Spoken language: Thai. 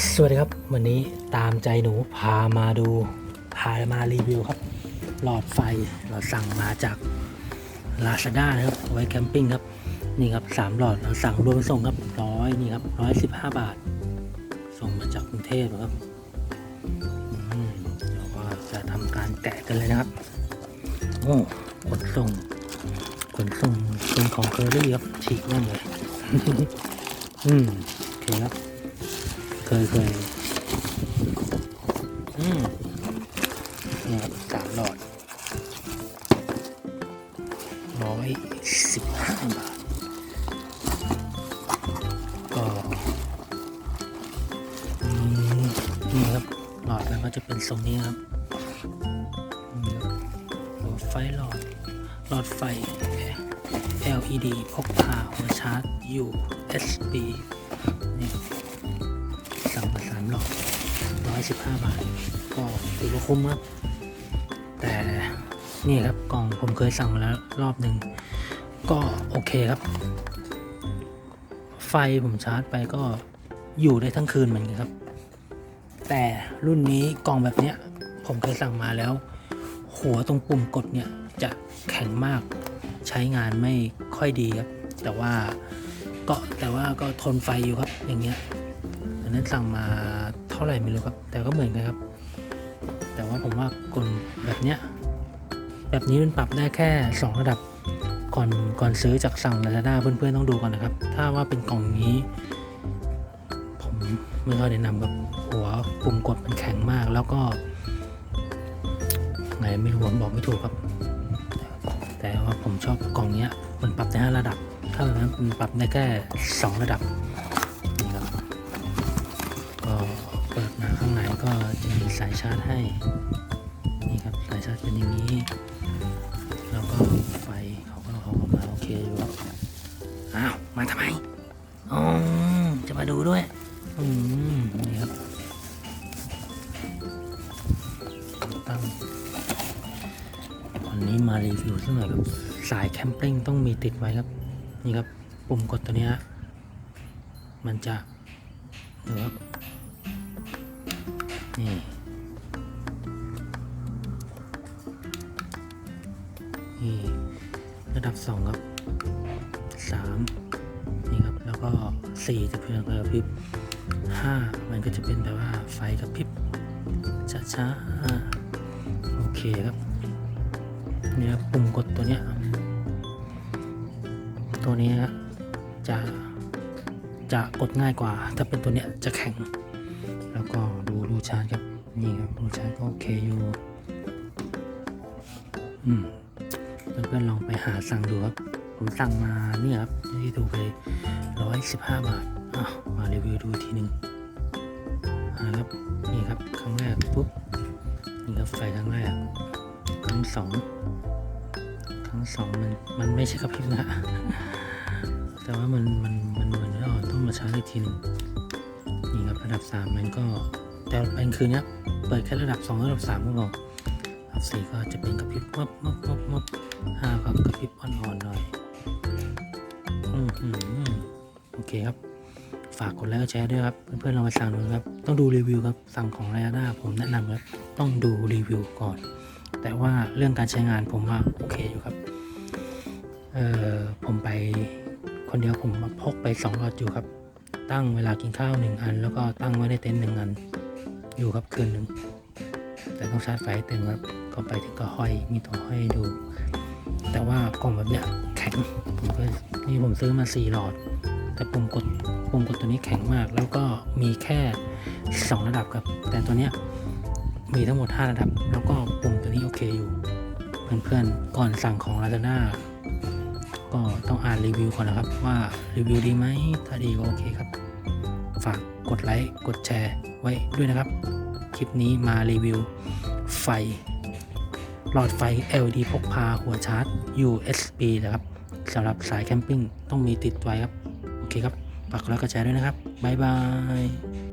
สวัสดีครับ วันนี้ตามใจหนูพามาดู พามารีวิวครับ หลอดไฟเราสั่งมาจาก Lazada นะครับเอาไว้แคมปิ้งครับ นี่ครับสามหลอดเราสั่งรวมส่งครับร้อยนี่ครับร้อยสิบห้าบาท ส่งมาจากกรุงเทพครับเราก็จะทำการแกะกันเลยนะครับโอ้ขนส่งขนส่งเป็นของเคอรี่ครับฉีกแน่นเลย อืมโอเคครับ ยเคยอืมเนี่ยครับสามหลอดร้อยสิบห้าบาท ก็อืมนี่ครับ หลอดมันก็จะเป็นทรงนี้ครับอืมหัวไฟหลอด หลอดไฟ LED พกพาหัวชาร์จ USB นี่ สั่งมาสามหลอดร้อยสิบห้าบาท ก็ถือว่าคุ้มครับ แต่นี่ครับกล่องผมเคยสั่งมาแล้วรอบหนึ่ง ก็โอเคครับ ไฟผมชาร์จไปก็อยู่ได้ทั้งคืนเหมือนกันครับ แต่รุ่นนี้กล่องแบบเนี้ย ผมเคยสั่งมาแล้ว หัวตรงปุ่มกดเนี่ยจะแข็งมากใช้งานไม่ค่อยดีครับ แต่ว่าก็แต่ว่าก็ทนไฟอยู่ครับอย่างเงี้ย นั้นสั่งมาเท่าไหร่ไม่รู้ครับ แต่ก็เหมือนกันครับ แต่ว่าผมว่ากลแบบเนี้ยแบบนี้มันปรับได้แค่ 2 ระดับก่อนก่อนซื้อจากสั่ง Lazada เพื่อนๆต้องดูก่อนนะครับ ถ้าว่าเป็นกล่องนี้ ผมไม่ค่อยแนะนำครับหัวปุ่มกดมันแข็งมาก แล้วก็ไงไม่รู้ผมบอกไม่ถูกครับ แต่ว่าผมชอบกล่องเนี้ยมันปรับได้ห้าระดับ ถ้าแบบนั้นมันปรับได้แค่สองระดับ มีสายชาร์จให้ นี่ครับสายชาร์จเป็นอย่างนี้ แล้วก็ไฟเขาก็เขาออกมาโอเคอยู่ครับอ้าวมาทำไมอ๋อจะมาดูด้วยอืมนี่ครับตั้งวันนี้มารีวิวสักหน่อยครับสายแคมปิ้งต้องมีติดไว้ครับ นี่ครับปุ่มกดตัวนี้ยมันจะดูครับ นี่นี่ระดับสองครับสามนี่ครับ แล้วก็สี่จะเป็นกระพริบห้ามันก็จะเป็นแบบว่าไฟกระพริบช้าๆอ่าโอเคครับนี่ครับปุ่มกดตัวเนี้ยตัวนี้จะจะกดง่ายกว่า ถ้าเป็นตัวเนี้ยจะแข็ง แล้วก็ดูรูชาร์จครับ นี่ครับรูชาร์จก็โอเคอยู่ อืมเพื่อนๆลองไปหาสั่งดูครับ ผมสั่งมาเนี่ยครับที่ดูไปร้อยสิบห้าบาทอะมารีวิวดูทีหนึ่งอ่าครับ นี่ครับครั้งแรกปุ๊บ นี่ครับไฟครั้งแรก ครั้งสองครั้งสองมันมันไม่ใช่กระพริบนะ แต่ว่ามันมันมันเหมือนเราต้องมาชาร์จอีกทีหนึ่ง ระดับสามมันก็แต่เป็นคืนนี้เปิดแค่ระดับสองระดับสามก็พอระดับสี่ก็จะเป็นกระพริบมับมับมับมับห้าก็กระพริบอ่อนๆหน่อยอืมโอเคครับ ฝากกดไลค์แชร์ด้วยครับ เพื่อนๆลองไปสั่งดูครับ ต้องดูรีวิวครับ สั่งของไลอาด้าผมแนะนำครับต้องดูรีวิวก่อน แต่ว่าเรื่องการใช้งานผมว่าโอเคอยู่ครับเออผมไปคนเดียวผมมาพกไปสองหลอดอยู่ครับ ตั้งเวลากินข้าวหนึ่งอัน แล้วก็ตั้งไว้ในเต็นท์หนึ่งอัน อยู่ครับคืนหนึ่งแต่ต้องชาร์จไฟเต็มครับก็ไปถึงก็ห้อยมีตัวห้อยดู แต่ว่ากล่องแบบเนี้ยแข็งผมก็นี่ผมซื้อมาสี่หลอด แต่ปุ่มกดปุ่มกดตัวนี้แข็งมาก แล้วก็มีแค่สองระดับครับ แต่ตัวเนี้ยมีทั้งหมด 5 ระดับ แล้วก็ปุ่มตัวนี้โอเคอยู่ เพื่อนๆก่อนสั่งของ Lazada ก็ต้องอ่านรีวิวก่อนนะครับ ว่ารีวิวดีไหมถ้าดีก็โอเคครับ ฝากกดไลค์กดแชร์ไว้ด้วยนะครับ คลิปนี้มารีวิว ไฟ หลอดไฟ LED พกพาหัวชาร์จ USB นะครับสำหรับสายแคมปิ้งต้องมีติดไว้ครับ โอเคครับฝากกดไลค์กดแชร์ด้วยนะครับบ๊ายบาย